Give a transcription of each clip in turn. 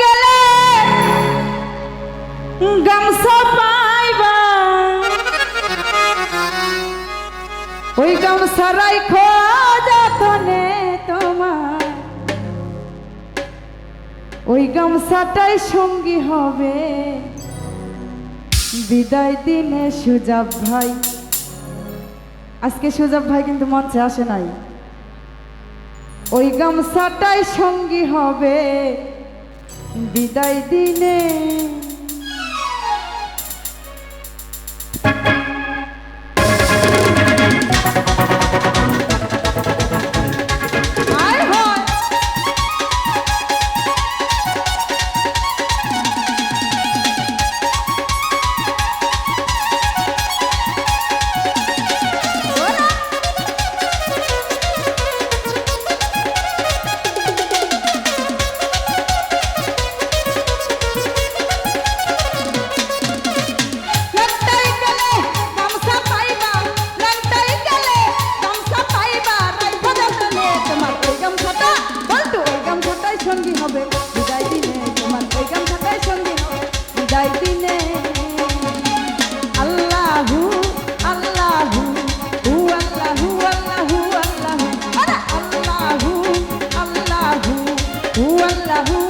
গেলে গামছা পাইবা। ওই গামছা রাইখো যতনে তোমার। ওই গামছাটাই সঙ্গী হবে। বিদায় দিনে সুজাব ভাই। আজকে সুজাব ভাই কিন্তু মঞ্চে আসে নাই। ওই গামছাটাই সঙ্গী হবে। বিদায় দিনে Yahoo!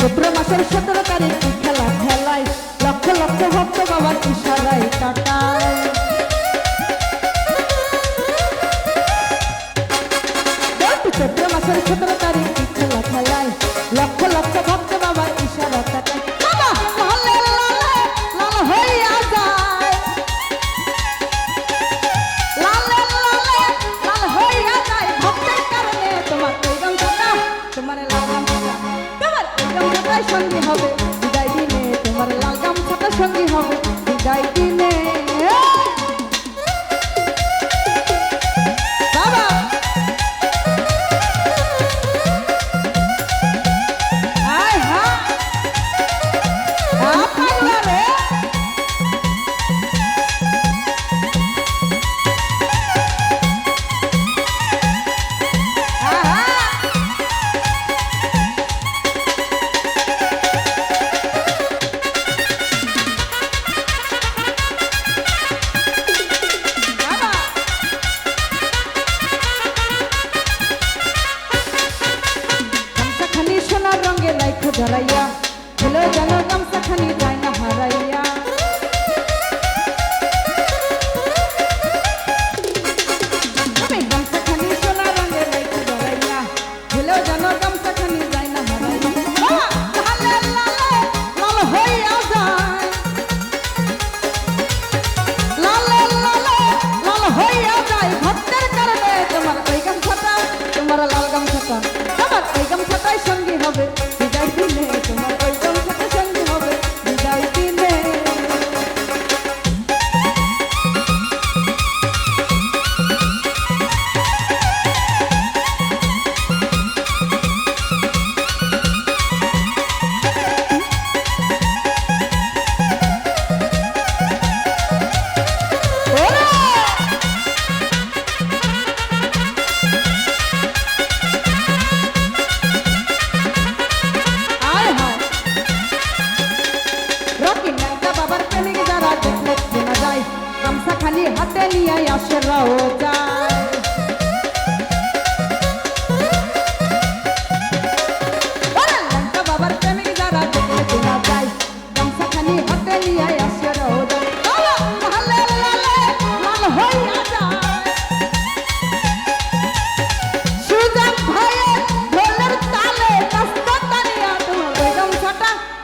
চৈত্র মাসের সতেরো তারিখ খেলা খেলায় লক্ষ লক্ষ ভক্ত বাবার ইশারায় টাটা সঙ্গী হবে। বিদায় দিনে তোমার লাল গামছাটা সঙ্গী হবে। বিদায় দিন চলো চলো কমসা খানি যায় না হারাই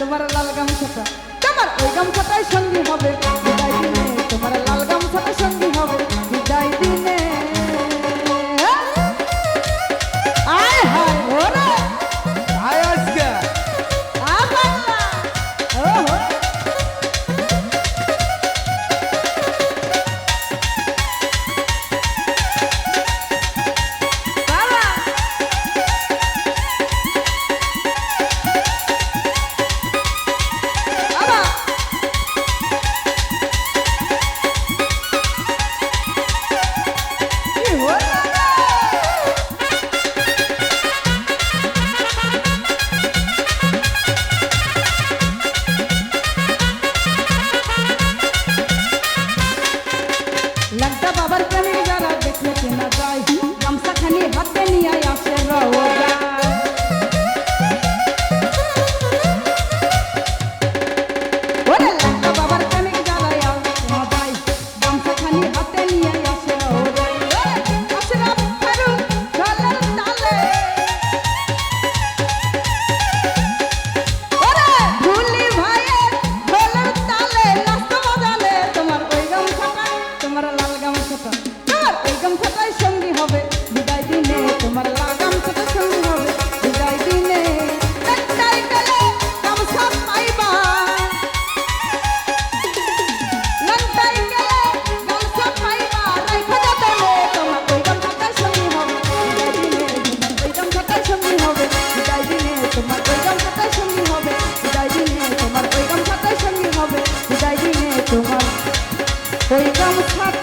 তোমার লাল গামছাটা তোমার ওই গামছাটাই সঙ্গী হবে। তোমার লাল গামছাটা সঙ্গী হবে। বিদায় দিনে ওই গামছা